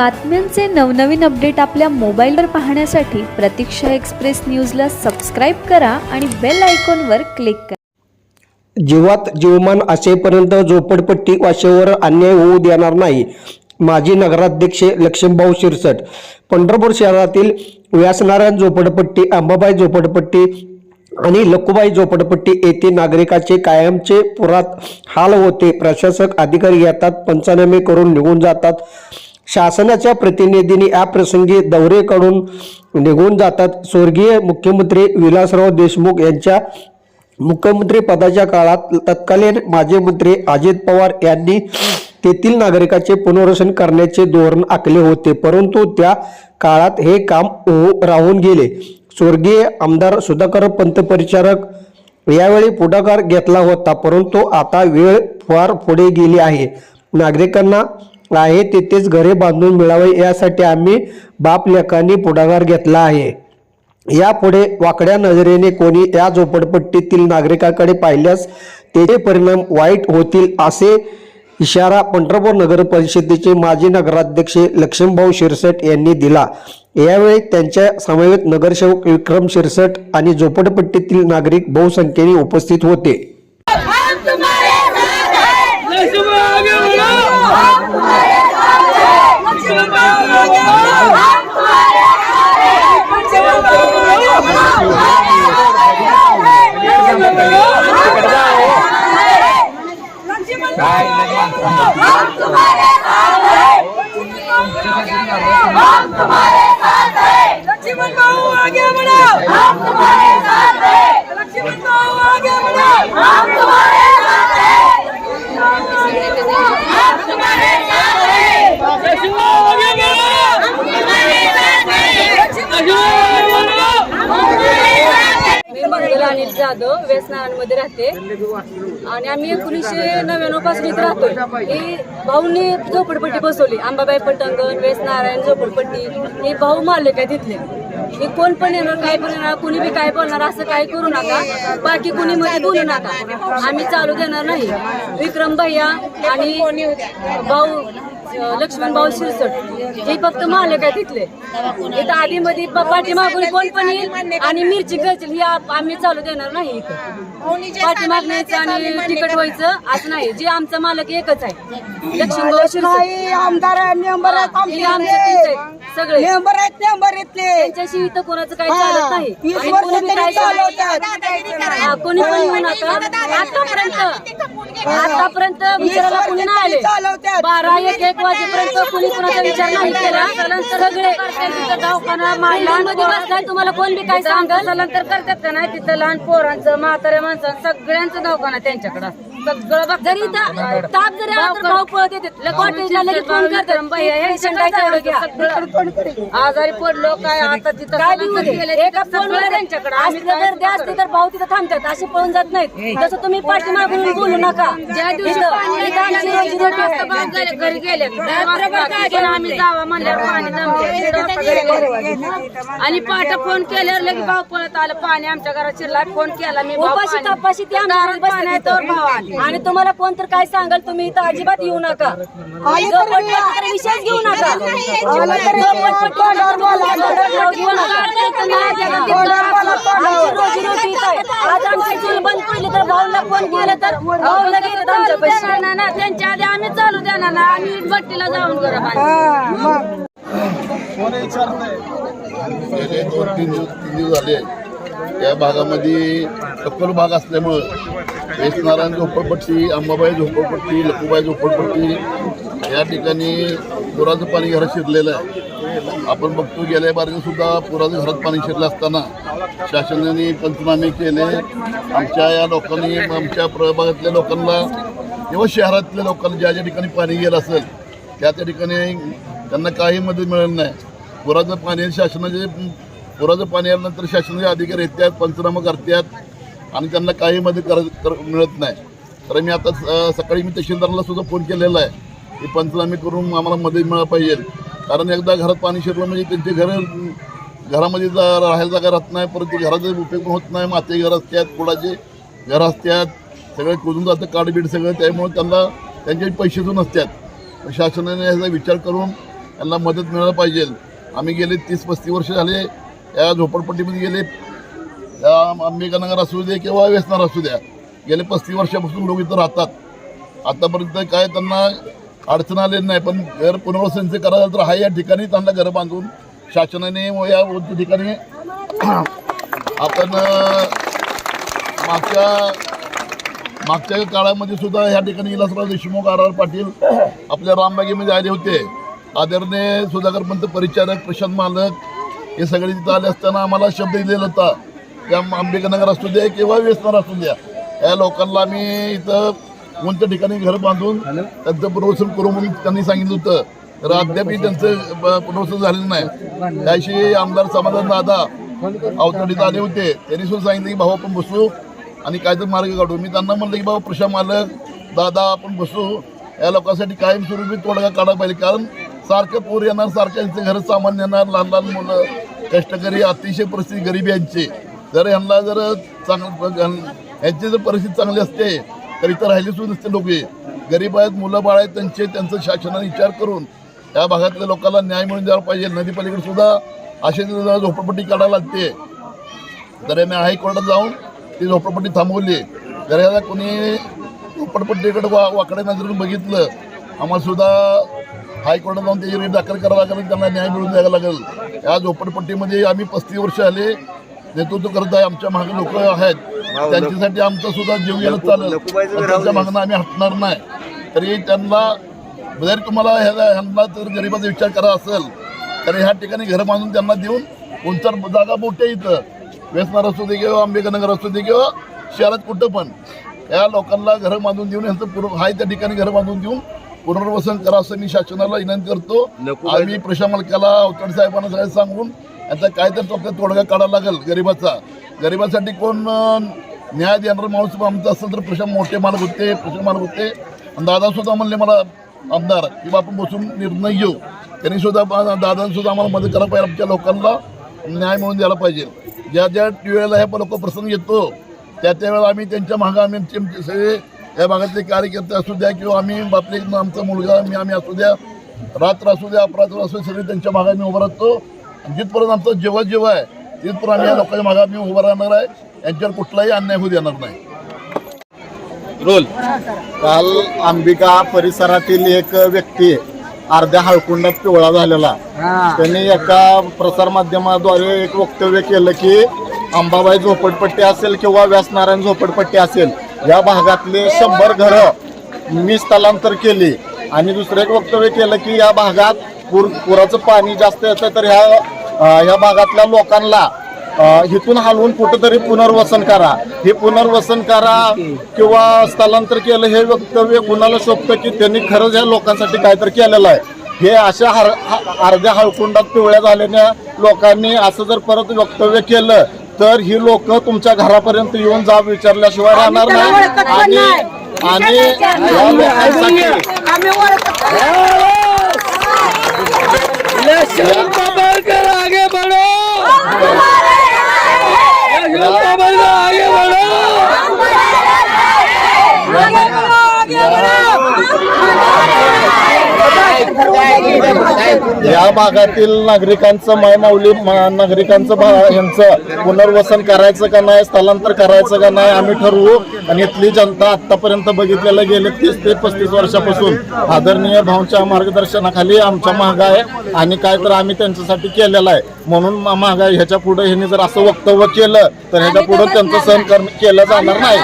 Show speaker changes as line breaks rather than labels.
बातम्यांचे नवनवीन अपडेट आपल्या मोबाईलवर पाहण्यासाठी प्रतीक्षा एक्सप्रेस न्यूजला सबस्क्राईब करा आणि बेल आयकॉनवर क्लिक करा.
जीवात जीवमान असेपर्यंत झोपडपट्टी वाशेवर अन्याय होऊ देणार नाही माजी नगराध्यक्ष लक्ष्मीभाऊ शिरसट. पंढरपूर शहरातील व्यासनारायण झोपडपट्टी अंबाबाई झोपडपट्टी आणि लकुबाई झोपडपट्टी येथे नागरिकाचे कायमचे पुरात हाल होते. प्रशासक अधिकारी येतात पंचनामे करून निघून जातात. शासनाच्या प्रतिनिधींनी या प्रसंगी दौरेकडून निघून जातात. स्वर्गीय मुख्यमंत्री विलासराव देशमुख यांच्या मुख्यमंत्री पदाच्या काळात तत्कालीन माजी मंत्री अजित पवार यांनी तेथील नागरिकाचे पुनर्वसन करण्याचे धोरण आखले होते. परंतु त्या काळात हे काम हो- राहून गेले. स्वर्गीय आमदार सुधाकर पंतपरिचारक यावेळी पुढाकार घेतला होता. परंतु आता वेळ फार पुढे गेली आहे. नागरिकांना आहे तेथेच घरे बांधून मिळावे यासाठी आम्ही बाप लेखांनी पुढाकार घेतला आहे. यापुढे वाकड्या नजरेने कोणी या झोपडपट्टीतील नागरिकाकडे पाहिल्यास त्याचे परिणाम वाईट होतील असे इशारा पंढरपूर नगर परिषदेचे माजी नगराध्यक्ष लक्ष्मणभाऊ शिरसट यांनी दिला. यावेळी त्यांच्या समवेत नगरसेवक विक्रम शिरसट आणि झोपडपट्टीतील नागरिक बहुसंख्येने उपस्थित होते
लक्ष्मण आगे बढ़ो लक्ष्मण आगे लक्ष्मण बाबू आगे बढ़ो हम तुम्हारे साथ हैं लक्ष्मण बाबू आगे बढ़ो हम तुम्हारे साथ हैं हम तुम्हारे साथ हैं लक्ष्मण आगे बढ़ो हम तुम्हारे साथ हैं लक्ष्मण आगे बढ़ो
मी मंगल अनिल जाधव व्यसनांमध्ये राहते. आणि आम्ही एकोणीसशे नव्याण्णवपासून इथे राहतोय. ही भाऊंनी झोपडपट्टी बसवली. अंबाबाई पटंगण वेस नारायण झोपडपट्टी. हे भाऊ मालक आहे तिथले हे कोण पण येणार काय पण येणार कुणी बी काय बोलणार असं काय करू नका. बाकी कुणी मध्ये बोलू नका. आम्ही चालू देणार नाही. विक्रम भैया आणि भाऊ लक्ष्मण भाऊ शिरसट. हे फक्त मालक आहे तिथले इथं आधी मध्ये पाठीमागून कोण पण येईल आणि मिरची करतील ही आम्ही चालू देणार नाही इथं. पाठीमाग न्यायचं आणि तिकट व्हायचं असं नाही. जे आमचा मालक एकच आहे. लक्ष्मण भाऊ शिरसट.
नाही आमदार आहे मेंबर
सगळे.
मेंबर आहेत मेंबर इथले.
त्यांच्याशी इथं कोणाचं काही चालत नाही. कोणी पण येऊ नका आतापर्यंत. आतापर्यंत विचारायला कोणी नाही आले. बारा एक एक वाजेपर्यंत कोणी कोणाचा विचार नाही केला. सगळे दवाखाना तुम्हाला कोण बी काय सांगल?
स्थलांतर करतात का नाही? तिथं लहान पोरांचं म्हाताऱ्या माणसांचं सगळ्यांचं दवाखाना त्यांच्याकडे. सगळं
जरी ताप जरी भाव पळत कॉटेजला लगेच फोन करतात.
आजारी पडलो काय आता तिथं
काय
त्यांच्याकडे.
असते तर भाऊ तिथं थांबतात. असे पळून जात नाहीत. जसं तुम्ही पाठीमागून बोलू नका.
ज्या दिवशी पाणी
इथं आमची
आलं,
रोजी रोटी
वाजता
आहे.
बाद झाले, घरी गेले. पण आम्ही जावा म्हणल्यावर पाणी. आणि पाठ फोन केल्यावर लगे भाऊ पळत आलं. पाणी आमच्या घरात शिरला फोन केला मी भाऊ
उपाशी
पाणी-
तापाशी ते आमच्या घरात
तर भाऊ आले.
आणि तुम्हाला कोण तर काय सांगाल तुम्ही इथं अजिबात येऊ नका. तर विषयच घेऊ नका. झोपडपट्टी तोंडावर बोला, तोंडावर घेऊ नका. आमची रोजी रोटी इथं आहे. आज आमची चूल बंद पडली तर भाऊला फोन केलं तर भाऊ लगेच येतात आमच्या
चालू
पैसे
देणार ना त्यांच्या आधी आम्ही चालू देणार ना आम्ही भट्टीला जाऊन घरं बांधू.
गेले दोन तीन दिवस तीन दिवस झाले. या भागामध्ये सखोल भाग असल्यामुळं वेस नारायण झोपडपट्टी अंबाबाई झोपडपट्टी लखुबाई झोपडपट्टी या ठिकाणी पुराचं पाणी घरात शिरलेलं आहे. आपण बघतो गेल्या बारीने सुद्धा पुराचं घरात पाणी शिरलं असताना शासनाने पंचनामे केले. आमच्या या लोकांनी आमच्या प्रभागातल्या लोकांना किंवा शहरातल्या लोकांना ज्या ज्या ठिकाणी पाणी गेलं असेल त्या त्या ठिकाणी त्यांना काही मदत मिळत नाही. पुराचं पाणी शासनाचे पुराचं पाणी आल्यानंतर शासनाचे अधिकारी येतात पंचनामा करतात आणि त्यांना काही मदत कर कर मिळत नाही. तर मी आता स- सकाळी मी तहसीलदाराला सुद्धा फोन केलेला आहे. की पंचनामे करून आम्हाला मदत मिळायला पाहिजे. कारण एकदा घरात पाणी शिरलं म्हणजे त्यांचे घरं घरामध्ये जा राहायला जागा राहत नाही परत घराचा उपयोग होत नाही माते घर असतात कुडाचे घर असतात सगळे कुजून जातं काडबीड सगळं त्यामुळे त्यांना त्यांचे पैसे जो नसतात. शासनाने याचा विचार करून त्यांना मदत मिळायला पाहिजे. आम्ही गेले तीस पस्तीस वर्ष झाले या झोपडपट्टीमध्ये गेले. या अंबिकानगर असू दे किंवा व्यसनार असू द्या. गेले पस्तीस वर्षापासून लोक इथं राहतात. आतापर्यंत काय त्यांना अडचण आलेली नाही पण घर पुनर्वसनचे करायला तर हा या ठिकाणी त्यांना घरं बांधून शासनाने व या ठिकाणी आपण मागच्या मागच्या काळामध्ये सुद्धा या ठिकाणी विलासराव देशमुख आर. आर. पाटील आपल्या रामबागेमध्ये आले होते. आदरणीय सुधाकर पंत परिचारक प्रशांत मालक हे सगळे तिथं आले असताना आम्हाला शब्द दिलेला होता. त्या आंबेडकरनगर असू द्या किंवा व्यसनार असू द्या. या लोकांना आम्ही इथं उंच ठिकाणी घर बांधून त्यांचं पुनर्वसन करू म्हणून त्यांनी सांगितलं होतं. तर अद्यापही त्यांचं पुनर्वसन झालेलं नाही. त्याशी आमदार समाधान दादा अवतडीत आले होते. त्यांनी सुद्धा सांगितलं की भाऊ आपण बसू आणि काहीतरी मार्ग काढू. मी त्यांना म्हणलं की बाबा प्रशा मालक दादा आपण बसू. या लोकांसाठी कायमस्वरूपी तोडगा काढायला पाहिजे. कारण सारखं पूर येणार सारखं यांचे घर सामान्य येणार. लहान लहान मुलं कष्टकरी अतिशय परिस्थिती गरिबी यांची. जर यांना जर चांगलं यांची जर परिस्थिती चांगली असते तर इथं राहिली सुद्धा नसते लोक. गरीब आहेत मुलं बाळ आहेत त्यांचे त्यांचं शासनाने विचार करून या भागातल्या लोकांना न्याय मिळून द्यायला पाहिजे. नदीपलीकडे सुद्धा अशी झोपडपट्टी काढायला लागते. तर आम्ही हायकोर्टात जाऊन ती झोपडपट्टी थांबवली. जर याला कोणी झोपडपट्टीकडे वा वाकड्या नजरेनं बघितलं आम्हाला सुद्धा हायकोर्टात जाऊन त्याची रेट दाखल करावं लागेल त्यांना न्याय मिळून द्यायला लागेल. या झोपडपट्टीमध्ये आम्ही पस्तीस वर्ष आले. नेतृत्व करत आहे आमच्या मागे लोक आहेत. त्यांच्यासाठी आमचा सुद्धा जीव गेलं चालेल. त्यांच्या मागणं आम्ही हटणार नाही. तरी त्यांना जर तुम्हाला ह्याला ह्यांना जर गरिबाचा विचार करा असेल तर ह्या ठिकाणी घर बांधून त्यांना देऊन उंचर जागा मोठ्या इथं. वेसनार असू दे किंवा आंबेडकरनगर असू दे किंवा शहरात कुठं पण या लोकांना घरं बांधून देऊन यांचं पूर्ण हाय त्या ठिकाणी घरं बांधून देऊन पुनर्वसन करा असं मी शासनाला विनंती करतो. आम्ही प्रशा मालकाला अवतड साहेबांना सगळ्यांना सांगून याचा काय तर तोडगा काढावा लागेल गरिबाचा. गरिबासाठी कोण न्याय देणारा माणूस आमचा असेल तर प्रशांत मोठे मालक होते प्रशांत मालक होते. आणि दादा सुद्धा म्हणले मला आमदार की आपण बसून निर्णय घेऊ. त्यांनी सुद्धा दादांनी सुद्धा आम्हाला मदत करायला पाहिजे आमच्या लोकांना न्याय मिळवून द्यायला पाहिजे. ज्या ज्या वेळेला हे लोक प्रसंग येतो त्या त्यावेळेला आम्ही त्यांच्या मागं आम्ही आमचे सगळे या भागातले कार्यकर्ते असू द्या किंवा आम्ही बापले आमचा मुलगा मी आम्ही असू द्या. रात्र असू द्या अपरात्र असू द्या सगळे त्यांच्या मागे आम्ही उभं राहतो. जिथपर्यंत आमचा जेव्हा जेव्हा आहे तिथपर्यंत आम्ही या लोकांच्या मागे आम्ही उभं राहणार आहे. यांच्यावर कुठलाही अन्याय होऊ देणार नाही.
काल अंबिका परिसरातील एक व्यक्ती अर्ध्या हळकुंडात पिवळा झालेला. त्यांनी एका प्रसार माध्यमाद्वारे एक वक्तव्य केलं की अंबाबाई झोपडपट्टी असेल किंवा व्यासनारायण झोपडपट्टी असेल या भागातले शंभर घरं मी स्थलांतर केली. आणि दुसरं एक वक्तव्य केलं की या भागात पूर पुराचं पाणी जास्त येतं तर ह्या ह्या भागातल्या लोकांना इथून हलवून कुठंतरी पुनर्वसन करा. हे पुनर्वसन करा किंवा स्थलांतर केलं हे वक्तव्य कुणाला शोभतं की त्यांनी खरंच या लोकांसाठी काहीतरी केलेलं आहे. हे अशा हर अर्ध्या हळकुंडात पिवळ्या झालेल्या लोकांनी असं जर परत वक्तव्य केलं तर ही लोक तुमच्या घरापर्यंत येऊन जाब विचारल्याशिवाय राहणार नाही. आणि आणि या
आगे बढ़ो।
या- भागातील नागरिकांचं मायमाऊली नागरिकांचं भा- यांचं पुनर्वसन करायचं का नाही स्थलांतर करायचं का नाही आम्ही ठरवू. आणि इथली जनता आतापर्यंत बघितलेलं गेले तीस ते पस्तीस वर्षापासून. आदरणीय भाऊंच्या मार्गदर्शनाखाली आमच्या महाग आहे. आणि काय तर आम्ही त्यांच्यासाठी केलेलं आहे. म्हणून महाग आहे ह्याच्या पुढे ह्यांनी जर असं वक्तव्य केलं तर ह्याच्या पुढे त्यांचं सहन करणं केलं जाणार नाही.